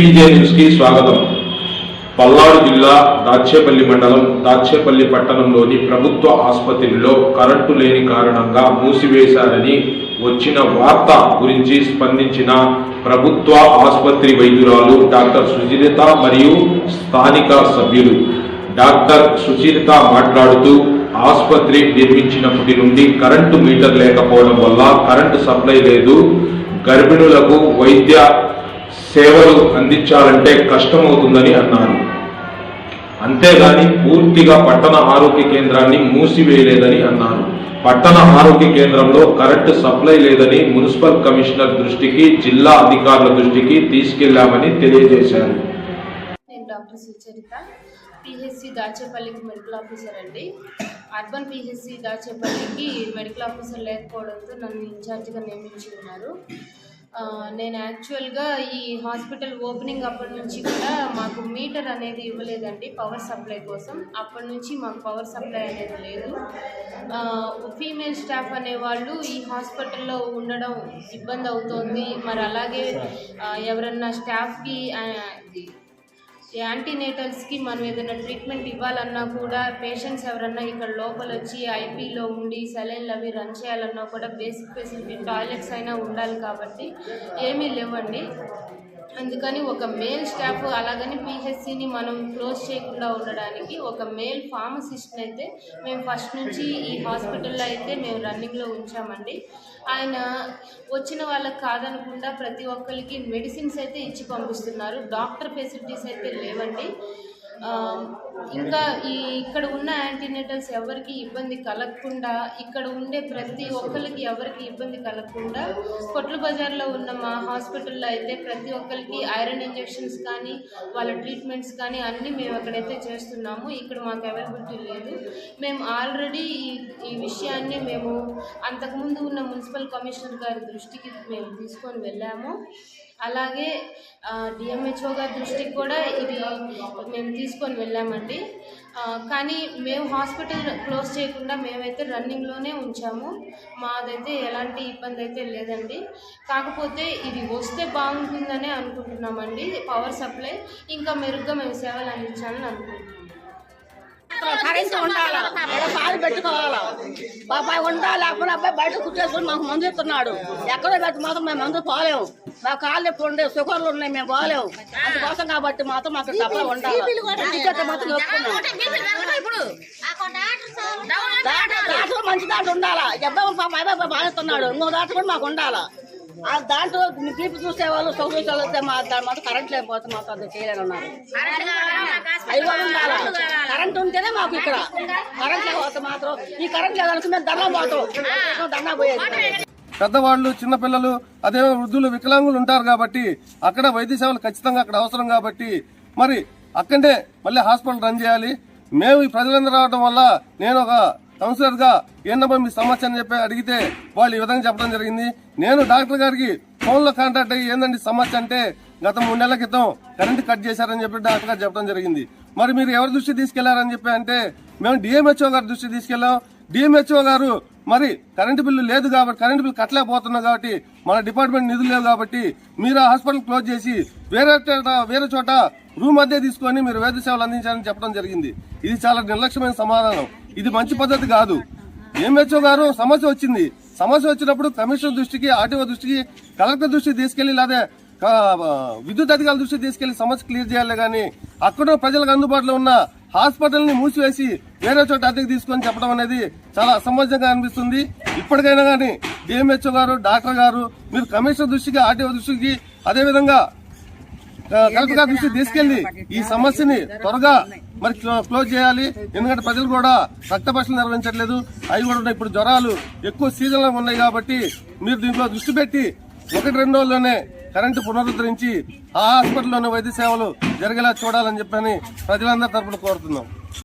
ఎఫ్పీజే న్యూస్కి స్వాగతం. పల్నాడు జిల్లా దాచేపల్లి మండలం దాచేపల్లి పట్టణంలోని ప్రభుత్వ ఆసుపత్రిలో కరెంటు లేని కారణంగా మూసివేశారని వచ్చిన వార్త గురించి స్పందించిన ప్రభుత్వ ఆసుపత్రి వైద్యురాలు డాక్టర్ సుచరిత మరియు స్థానిక సభ్యులు. డాక్టర్ సుచరిత మాట్లాడుతూ ఆసుపత్రి నిర్మించినప్పటి నుండి కరెంటు మీటర్ లేకపోవడం వల్ల కరెంటు సప్లై లేదు. గర్భిణులకు వైద్య సేవలు అందించాలంటే కష్టమవుతుందని అన్నారు అంతేగాని పూర్తిగా పట్టణ ఆరోగ్య కేంద్రాన్ని మూసివేయలేదని అన్నారు పట్టణ ఆరోగ్య కేంద్రంలో కరెంటు సప్లై లేదని మున్సిపల్ కమిషనర్ దృష్టికి జిల్లా అధికారుల దృష్టికి తీసుకెళ్ళామని తెలియజేశారు. డాక్టర్ సుచరిత పిహెచ్సి దాచేపల్లికి మెడికల్ ఆఫీసర్ అండి. అర్బన్ పిహెచ్సి దాచేపల్లికి మెడికల్ ఆఫీసర్ లేకపోవడంతో నన్ను ఇన్ఛార్జిగా నియమించి ఉన్నారు. నేను యాక్చువల్గా ఈ హాస్పిటల్ ఓపెనింగ్ అప్పటి నుంచి కూడా మాకు మీటర్ అనేది ఇవ్వలేదండి పవర్ సప్లై కోసం. అప్పటి నుంచి మాకు పవర్ సప్లై అనేది లేదు. ఫీమేల్ స్టాఫ్ అనేవాళ్ళు ఈ హాస్పిటల్లో ఉండడం ఇబ్బంది అవుతోంది. మరి అలాగే ఎవరన్నా స్టాఫ్కి యాంటీనేటల్స్కి మనం ఏదైనా ట్రీట్మెంట్ ఇవ్వాలన్నా కూడా పేషెంట్స్ ఎవరన్నా ఇక్కడ లోపల వచ్చి ఐపీలో ఉండి సెలైన్లు అవి రన్ చేయాలన్నా కూడా బేసిక్ ఫెసిలిటీ టాయిలెట్స్ అయినా ఉండాలి కాబట్టి ఏమీ లేవండి. అందుకని ఒక మేల్ స్టాఫ్ అలాగని పిహెచ్సిని మనం క్లోజ్ చేయకుండా ఉండడానికి ఒక మేల్ ఫార్మసిస్ట్ని అయితే మేము ఫస్ట్ నుంచి ఈ హాస్పిటల్లో అయితే మేము రన్నింగ్లో ఉంచామండి. ఆయన వచ్చిన వాళ్ళకి కాదనకుండా ప్రతి ఒక్కరికి మెడిసిన్స్ అయితే ఇచ్చి పంపిస్తున్నారు. డాక్టర్ ఫెసిలిటీస్ అయితే లేవండి. ఇంకా ఈ ఇక్కడ ఉన్న యాంటీనేటల్స్ ఎవరికి ఇబ్బంది కలగకుండా ఇక్కడ ఉండే ప్రతి ఒక్కరికి ఎవరికి ఇబ్బంది కలగకుండా కొట్ల బజార్లో ఉన్న మా హాస్పిటల్లో అయితే ప్రతి ఒక్కరికి ఐరన్ ఇంజెక్షన్స్ కానీ వాళ్ళ ట్రీట్మెంట్స్ కానీ అన్నీ మేము అక్కడైతే చేస్తున్నాము. ఇక్కడ మాకు అవైలబిలిటీ లేదు. మేము ఆల్రెడీ ఈ ఈ విషయాన్ని మేము అంతకుముందు ఉన్న మున్సిపల్ కమిషనర్ గారి దృష్టికి మేము తీసుకొని వెళ్ళాము. అలాగే డిఎంహెచ్ఓ గారి దృష్టికి కూడా ఇది మేము తీసుకొని వెళ్ళామండి. అండి కానీ మేము హాస్పిటల్ క్లోజ్ చేయకుండా మేమైతే రన్నింగ్లోనే ఉంచాము. మాదైతే ఎలాంటి ఇబ్బంది అయితే లేదండి. కాకపోతే ఇది వస్తే బాగుంటుందనే అనుకుంటున్నామండి పవర్ సప్లై. ఇంకా మెరుగ్గా మేము సేవలు అందించాలని అనుకుంటున్నాం. కరెంట్ ఉండాలా? పాలు పెట్టుకోవాలా? బాబాయ్ ఉండాలి? అప్పుడు అబ్బాయి బయట కూర్చోసుకుని మాకు మందు ఇస్తున్నాడు. ఎక్కడో పెట్టి మాత్రం మేము మందు పోలేము. మా కాళ్ళు ఎప్పుడు ఉండే షుగర్లు ఉన్నాయి మేము పోలేము. అందుకోసం కాబట్టి మాత్రం మాకు సప్లై ఉండాలి? మాత్రం మంచి దాంట్లో ఉండాలా? అబ్బాయి పాప అబ్బాయి ఇంకో దాంట్లో కూడా మాకు ఉండాలా? ఆ దాంట్లో బీపీ చూసే వాళ్ళు షుగర్ చూసే వాళ్ళు వస్తే మా దాని మాత్రం కరెంట్ లేకపోతే మాకు అది చేయలేని ఉన్నారు అవి కూడా ఉండాలా కరెంట్ ఉంటేనే మాకు ఇక్కడ. కరెంట్ లేకపోతే మాత్రం ఈ కరెంట్ లేదనుకో మేము దండం పోతాం. దండం పోయేది పెద్దవాళ్ళు చిన్నపిల్లలు అదే వృద్ధులు వికలాంగులు ఉంటారు కాబట్టి అక్కడ వైద్య సేవలు ఖచ్చితంగా అక్కడ అవసరం కాబట్టి మరి అక్కడే మళ్ళీ హాస్పిటల్ రన్ చేయాలి. మేము ఈ ప్రజలందరూ రావడం వల్ల నేను ఒక కౌన్సిలర్గా ఏంటమ్మా మీ సమస్య అని చెప్పి అడిగితే వాళ్ళు ఈ విధంగా చెప్పడం జరిగింది. నేను డాక్టర్ గారికి ఫోన్లో కాంటాక్ట్ అయ్యి ఏందండి సమస్య అంటే గత మూడు నెలల క్రితం కరెంట్ కట్ చేశారని చెప్పి డాక్టర్ గారు చెప్పడం జరిగింది. మరి మీరు ఎవరి దృష్టి తీసుకెళ్ళారని చెప్పి అంటే మేము డిఎంహెచ్ఓ గారి దృష్టి తీసుకెళ్ళాం డిఎంహెచ్ఓ గారు మరి కరెంటు బిల్లు లేదు కాబట్టి కరెంటు బిల్లు కట్టలేకపోతున్నాం కాబట్టి మన డిపార్ట్మెంట్ నిధులు లేవు కాబట్టి మీరు ఆ హాస్పిటల్ క్లోజ్ చేసి వేరే చోట వేరే చోట రూమ్ అద్దె తీసుకొని మీరు వైద్య సేవలు అందించాలని చెప్పడం జరిగింది. ఇది చాలా నిర్లక్ష్యమైన సమాధానం. ఇది మంచి పద్ధతి కాదు. ఎంహెచ్ఓ గారు? సమస్య వచ్చింది. సమస్య వచ్చినప్పుడు కమిషనర్ దృష్టికి ఆర్టీఓ దృష్టికి కలెక్టర్ దృష్టికి తీసుకెళ్ళి లేదా కా- విద్యుత్ అధికారుల దృష్టికి తీసుకెళ్ళి సమస్య క్లియర్ చేయాలి కానీ అక్కడ ప్రజలకు అందుబాటులో ఉన్న హాస్పిటల్ని మూసివేసి వేరే చోట అద్దెకు తీసుకొని చెప్పడం అనేది చాలా అసమంజంగా అనిపిస్తుంది. ఇప్పటికైనా కానీ డిఎంహెచ్ఓ గారు? డాక్టర్ గారు మీరు కమిషనర్ దృష్టికి ఆర్టీఓ దృష్టికి అదేవిధంగా కలెక్టర్ గారి దృష్టికి తీసుకెళ్ళి ఈ సమస్యని త్వరగా మరి క్లోజ్ చేయాలి. ఎందుకంటే ప్రజలు కూడా రక్త పరీక్షలు నిర్వహించట్లేదు. అవి కూడా ఇప్పుడు జ్వరాలు ఎక్కువ సీజన్లో ఉన్నాయి కాబట్టి మీరు దీంట్లో దృష్టి పెట్టి ఒకటి రెండు రోజుల్లోనే కరెంటు పునరుద్ధరించి ఆ హాస్పిటల్లోనే వైద్య సేవలు జరిగేలా చూడాలని చెప్పని ప్రజలందరి తరపున కోరుతున్నాం.